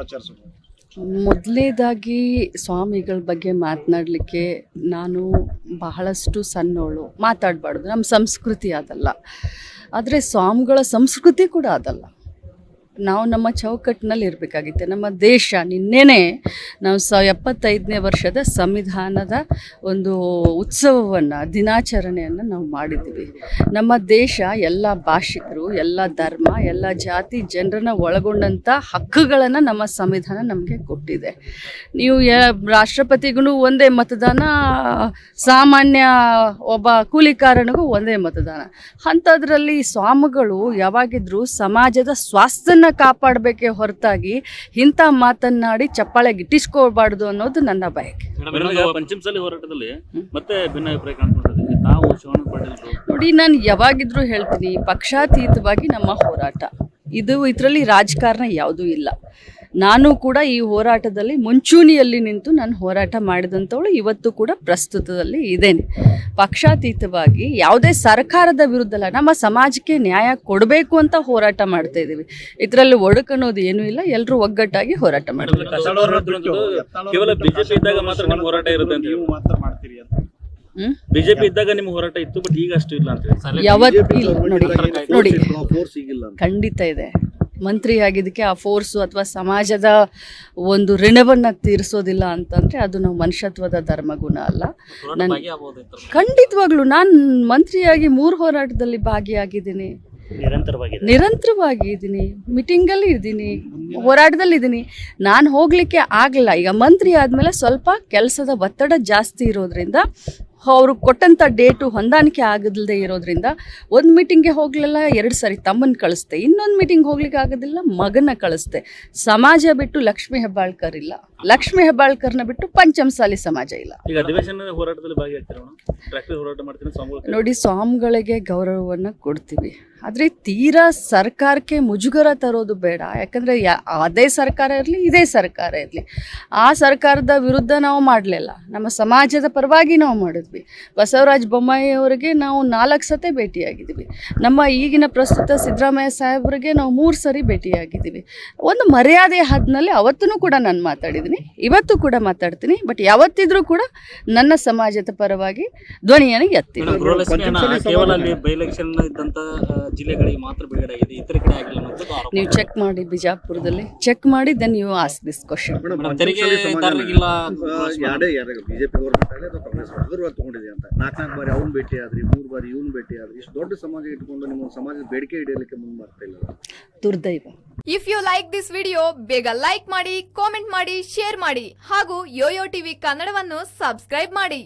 ಆಚರಿಸೋದು? ಮೊದಲೇದಾಗಿ ಸ್ವಾಮಿಗಳ ಬಗ್ಗೆ ಮಾತನಾಡಲಿಕ್ಕೆ ನಾನು ಬಹಳಷ್ಟು ಸಣ್ಣವಳು ಮಾತಾಡಬಾರ್ದು. ನಮ್ಮ ಸಂಸ್ಕೃತಿ ಅದಲ್ಲ. ಆದರೆ ಸ್ವಾಮಿಗಳ ಸಂಸ್ಕೃತಿ ಕೂಡ ಅದಲ್ಲ. ನಾವು ನಮ್ಮ ಚೌಕಟ್ಟಿನಲ್ಲಿ ಇರಬೇಕಾಗಿತ್ತು. ನಮ್ಮ ದೇಶ ನಿನ್ನೆನೇ ನಾವು ಸ ಎಪ್ಪತ್ತೈದನೇ ವರ್ಷದ ಸಂವಿಧಾನದ ಒಂದು ಉತ್ಸವವನ್ನು, ದಿನಾಚರಣೆಯನ್ನು ನಾವು ಮಾಡಿದ್ದೀವಿ. ನಮ್ಮ ದೇಶ, ಎಲ್ಲ ಭಾಷಿಕರು, ಎಲ್ಲ ಧರ್ಮ, ಎಲ್ಲ ಜಾತಿ ಜನರನ್ನ ಒಳಗೊಂಡಂಥ ಹಕ್ಕುಗಳನ್ನು ನಮ್ಮ ಸಂವಿಧಾನ ನಮಗೆ ಕೊಟ್ಟಿದೆ. ನೀವು ಯ, ರಾಷ್ಟ್ರಪತಿಗೂ ಒಂದೇ ಮತದಾನ, ಸಾಮಾನ್ಯ ಒಬ್ಬ ಕೂಲಿಕಾರನಿಗೂ ಒಂದೇ ಮತದಾನ. ಅಂಥದ್ರಲ್ಲಿ ಸ್ವಾಮಿಗಳು ಯಾವಾಗಿದ್ರೂ ಸಮಾಜದ ಸ್ವಾಸ್ಥ್ಯನ ಕಾಪಾಡಬೇಕೇ ಹೊರತಾಗಿ ಇಂಥ ಮಾತನ್ನಾಡಿ ಚಪ್ಪಾಳೆ ಗಿಟ್ಟಿಸ್ಕೋಬಾರ್ದು ಅನ್ನೋದು ನನ್ನ ಬಯಕೆ. ಪಂಚಮಸಾಲಿ ಹೋರಾಟದಲ್ಲಿ ಮತ್ತೆ ಭಿನ್ನಾಭಿಪ್ರಾಯ ತಾವು ನೋಡಿ ನಾನು ಯಾವಾಗಿದ್ರೂ ಹೇಳ್ತೀನಿ ಪಕ್ಷಾತೀತವಾಗಿ ನಮ್ಮ ಹೋರಾಟ. ಇದು ಇದರಲ್ಲಿ ರಾಜಕಾರಣ ಯಾವುದೂ ಇಲ್ಲ. ನಾನು ಕೂಡ ಈ ಹೋರಾಟದಲ್ಲಿ ಮುಂಚೂಣಿಯಲ್ಲಿ ನಿಂತು ನಾನು ಹೋರಾಟ ಮಾಡಿದಂಥವಳು ಇವತ್ತು ಕೂಡ ಪ್ರಸ್ತುತದಲ್ಲಿ ಇದ್ದೇನೆ. ಪಕ್ಷಾತೀತವಾಗಿ ಯಾವುದೇ ಸರ್ಕಾರದ ವಿರುದ್ಧ ಅಲ್ಲ ನಮ್ಮ ಸಮಾಜಕ್ಕೆ ನ್ಯಾಯ ಕೊಡಬೇಕು ಅಂತ ಹೋರಾಟ ಮಾಡ್ತಾ ಇದ್ದೀವಿ. ಇದರಲ್ಲಿ ಒಡಕನ್ನೋದು ಏನೂ ಇಲ್ಲ ಎಲ್ಲರೂ ಒಗ್ಗಟ್ಟಾಗಿ ಹೋರಾಟ ಮಾಡ್ತೀವಿ. ಕೇವಲ ಬಿಜೆಪಿ ಇದ್ದಾಗ ಮಾತ್ರ ನಿಮ್ಮ ಹೋರಾಟ ಇರುತ್ತೆ ಅಂತ ನೀವು ಮಾತ್ರ ಮಾಡ್ತೀರಿ ಅಂತ. ಹ್ಮ್? ಬಿಜೆಪಿ ಇದ್ದಾಗ ನಿಮ್ಮ ಹೋರಾಟ ಇತ್ತು ಬಟ್ ಈಗ ಅಷ್ಟು ಇಲ್ಲ ಅಂತ ನೋಡಿ ನೋಡಿ. ಖಂಡಿತ ಇದೆ. ಮಂತ್ರಿ ಆಗಿದ್ದಕ್ಕೆ ಆ ಫೋರ್ಸು ಅಥವಾ ಸಮಾಜದ ಒಂದು ಋಣವನ್ನು ತೀರಿಸೋದಿಲ್ಲ ಅಂತಂದರೆ ಅದು ನಾವು ಮನುಷ್ಯತ್ವದ ಧರ್ಮಗುಣ ಅಲ್ಲ. ನನ್ನ ಖಂಡಿತವಾಗ್ಲೂ ನಾನು ಮಂತ್ರಿಯಾಗಿ ಮೂರು ಹೋರಾಟದಲ್ಲಿ ಭಾಗಿಯಾಗಿದ್ದೀನಿ. ನಿರಂತರವಾಗಿ ನಿರಂತರವಾಗಿ ಇದ್ದೀನಿ. ಮೀಟಿಂಗಲ್ಲಿ ಇದ್ದೀನಿ. ಹೋರಾಟದಲ್ಲಿ ಇದ್ದೀನಿ. ನಾನು ಹೋಗಲಿಕ್ಕೆ ಆಗಲ್ಲ ಈಗ ಮಂತ್ರಿ ಆದಮೇಲೆ ಸ್ವಲ್ಪ ಕೆಲಸದ ಒತ್ತಡ ಜಾಸ್ತಿ ಇರೋದ್ರಿಂದ ಅವರು ಕೊಟ್ಟಂಥ ಡೇಟು ಹೊಂದಾಣಿಕೆ ಆಗದಲ್ಲದೆ ಇರೋದ್ರಿಂದ ಒಂದು ಮೀಟಿಂಗ್ಗೆ ಹೋಗಲಿಲ್ಲ ಎರಡು ಸಾರಿ ತಮ್ಮನ್ನು ಕಳಿಸ್ತೆ ಇನ್ನೊಂದು ಮೀಟಿಂಗ್ ಹೋಗ್ಲಿಕ್ಕೆ ಆಗೋದಿಲ್ಲ ಮಗನ ಕಳಿಸ್ತೆ ಸಮಾಜ ಬಿಟ್ಟು ಲಕ್ಷ್ಮೀ ಹೆಬ್ಬಾಳ್ಕರ್ ಇಲ್ಲ. ಲಕ್ಷ್ಮೀ ಹೆಬ್ಬಾಳ್ಕರ್ನ ಬಿಟ್ಟು ಪಂಚಮಸಾಲಿ ಸಮಾಜ ಇಲ್ಲ. ನೋಡಿ ಸ್ವಾಮಿಗಳಿಗೆ ಗೌರವವನ್ನು ಕೊಡ್ತೀವಿ. ಆದರೆ ತೀರಾ ಸರ್ಕಾರಕ್ಕೆ ಮುಜುಗರ ತರೋದು ಬೇಡ. ಯಾಕಂದರೆ ಯಾ ಅದೇ ಸರ್ಕಾರ ಇರಲಿ ಇದೇ ಸರ್ಕಾರ ಇರಲಿ. ಆ ಸರ್ಕಾರದ ವಿರುದ್ಧ ನಾವು ಮಾಡಲಿಲ್ಲ. ನಮ್ಮ ಸಮಾಜದ ಪರವಾಗಿ ನಾವು ಮಾಡಿದ್ವಿ ಬಸವರಾಜ ಬೊಮ್ಮಾಯಿ ಅವರಿಗೆ ನಾವು ನಾಲ್ಕು ಸತೆ ಭೇಟಿಯಾಗಿದ್ದೀವಿ. ನಮ್ಮ ಈಗಿನ ಪ್ರಸ್ತುತ ಸಿದ್ದರಾಮಯ್ಯ ಸಾಹೇಬರಿಗೆ ನಾವು ಮೂರು ಸರಿ ಭೇಟಿಯಾಗಿದ್ದೀವಿ. ಒಂದು ಮರ್ಯಾದೆ ಹದ್ನಲ್ಲಿ ಅವತ್ತೂ ಕೂಡ ನಾನು ಮಾತಾಡಿದ್ದೀನಿ. ಇವತ್ತು ಕೂಡ ಮಾತಾಡ್ತೀನಿ. ಬಟ್ ಯಾವತ್ತಿದ್ರೂ ಕೂಡ ನನ್ನ ಸಮಾಜದ ಪರವಾಗಿ ಧ್ವನಿಯನ್ನು ಎತ್ತೀನಿ ನೀವು ಚೆಕ್ ಮಾಡಿ ಬಿಜಾಪುರದಲ್ಲಿ. ಚೆಕ್ ಮಾಡಿ then you ask this question ತಗೊಂಡಿದೆ ಅಂತ. ನಾಲ್ಕು ನಾಲ್ಕು ಬಾರಿ ಅವ್ನು ಭೇಟಿ ಆದ್ರಿ ಮೂರು ಬಾರಿ ಇವ್ನು ಭೇಟಿ ಆದ್ರಿ. ಇಷ್ಟು ದೊಡ್ಡ ಸಮಾಜ ಇಟ್ಕೊಂಡು ನಿಮ್ಮ ಸಮಾಜದ ಬೇಡಿಕೆ ಇಡಲಿಕ್ಕೆ ಮುಂದೆ ಬರ್ತಾ ಇಲ್ಲ. ದುರ್ದೈವ. If you like this video ಬೇಗ ಲೈಕ್ ಮಾಡಿ ಕಾಮೆಂಟ್ ಮಾಡಿ ಶೇರ್ ಮಾಡಿ ಹಾಗೂ ಯೋಯೋ ಟಿವಿ ಕನ್ನಡವನ್ನು ಸಬ್ಸ್ಕ್ರೈಬ್ ಮಾಡಿ.